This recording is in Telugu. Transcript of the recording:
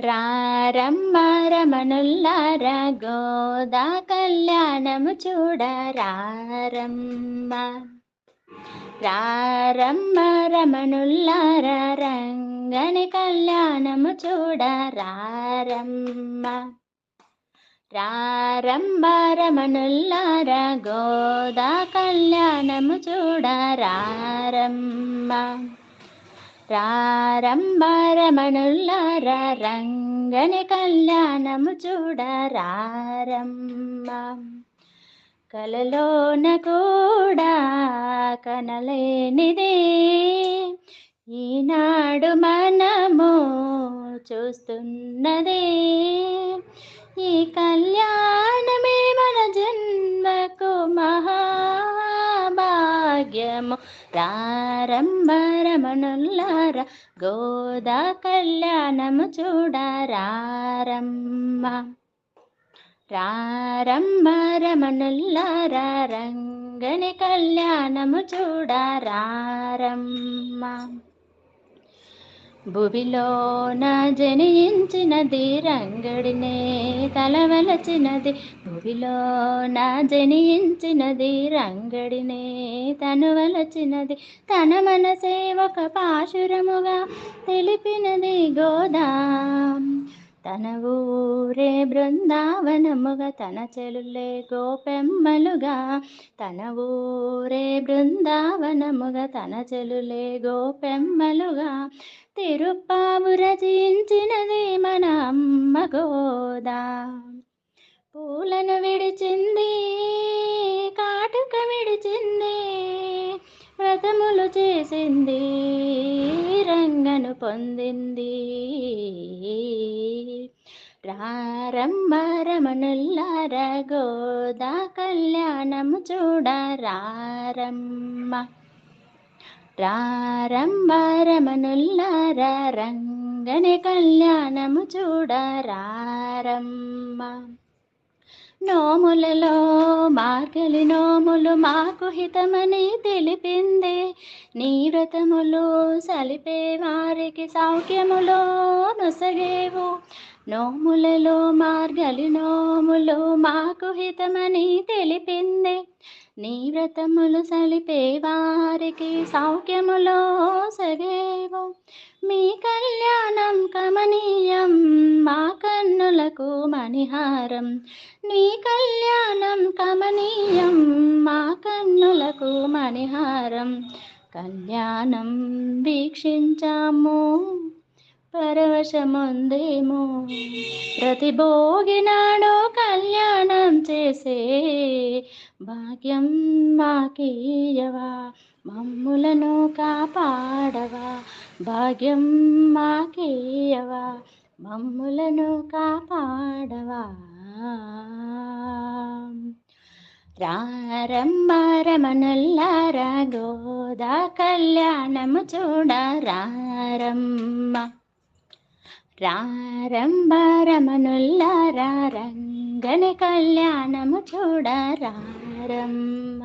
రారమ్మ రమణుల్లారా గోదా కళ్యాణము చూడ రారమ్మ. రారమ్మ రమణుల్లారా రంగని కళ్యాణము చూడ రారమ్మ. రారమ్మ రమణుల్లారా గోదా కళ్యాణము చూడ రారమ్మ. రారమ్మ రమణుల్లార రంగని కళ్యాణము చూడ రారమ్మ కలలోన కూడా కనలేనిదే. ఈనాడు మనము చూస్తున్నదే. భాగ్యము. రారమ్మ రమణుల్లార గోదా కళ్యాణము చూడ రారమ్మ రమణుల్లార రంగని కళ్యాణము చూడ భువిలోన జనించినది రంగడినే తలవలచినది భువిలోన జనించినది రంగడినే తను వలచినది తన మనసే ఒక పాశురముగా తెలిపినది గోదా. తన ఊరే బృందావనముగా తన చెలులే గోపెమ్మలుగా తన ఊరే బృందావనముగా తన చెలులే గోపెమ్మలుగా తిరుప్పావు రచించినది మన అమ్మ గోదా. పూలను విడిచింది కాటుక విడిచింది వ్రతములు చేసింది రంగను పొందింది. రారమ్మ రమణుల్లార గోదా కళ్యాణము చూడ రారమ్మ రారమ్మ రమణుల్లార రంగని కళ్యాణము చూడ రారమ్మ నోములలో మార్గలి నోములు మాకు హితమని తెలిపింది. నీ వ్రతములు సలిపే వారికి సౌఖ్యములో నొసగేవు. నోములలో మార్గలి నోములు మాకు హితమని తెలిపింది. నీ వ్రతములు సలిపే వారికి సౌఖ్యములో సగేవు మీ కళ్యాణం కమనీ కన్నులకు మణిహారం. నీ కళ్యాణం కమనీయం మా కన్నులకు మణిహారం. కళ్యాణం వీక్షించాము పరవశముందేమో. ప్రతి భోగినాడో కళ్యాణం చేసే భాగ్యం మాకీయవా మమ్ములను కాపాడవా? భాగ్యం మాకీయవా మమ్ములను కాపాడవా? రారమ్మ రమణుల్లార గోదా కళ్యాణము చూడ రారమ్మ. రారమ్మ రమణుల్లార రంగని కళ్యాణము చూడ రారమ్మ.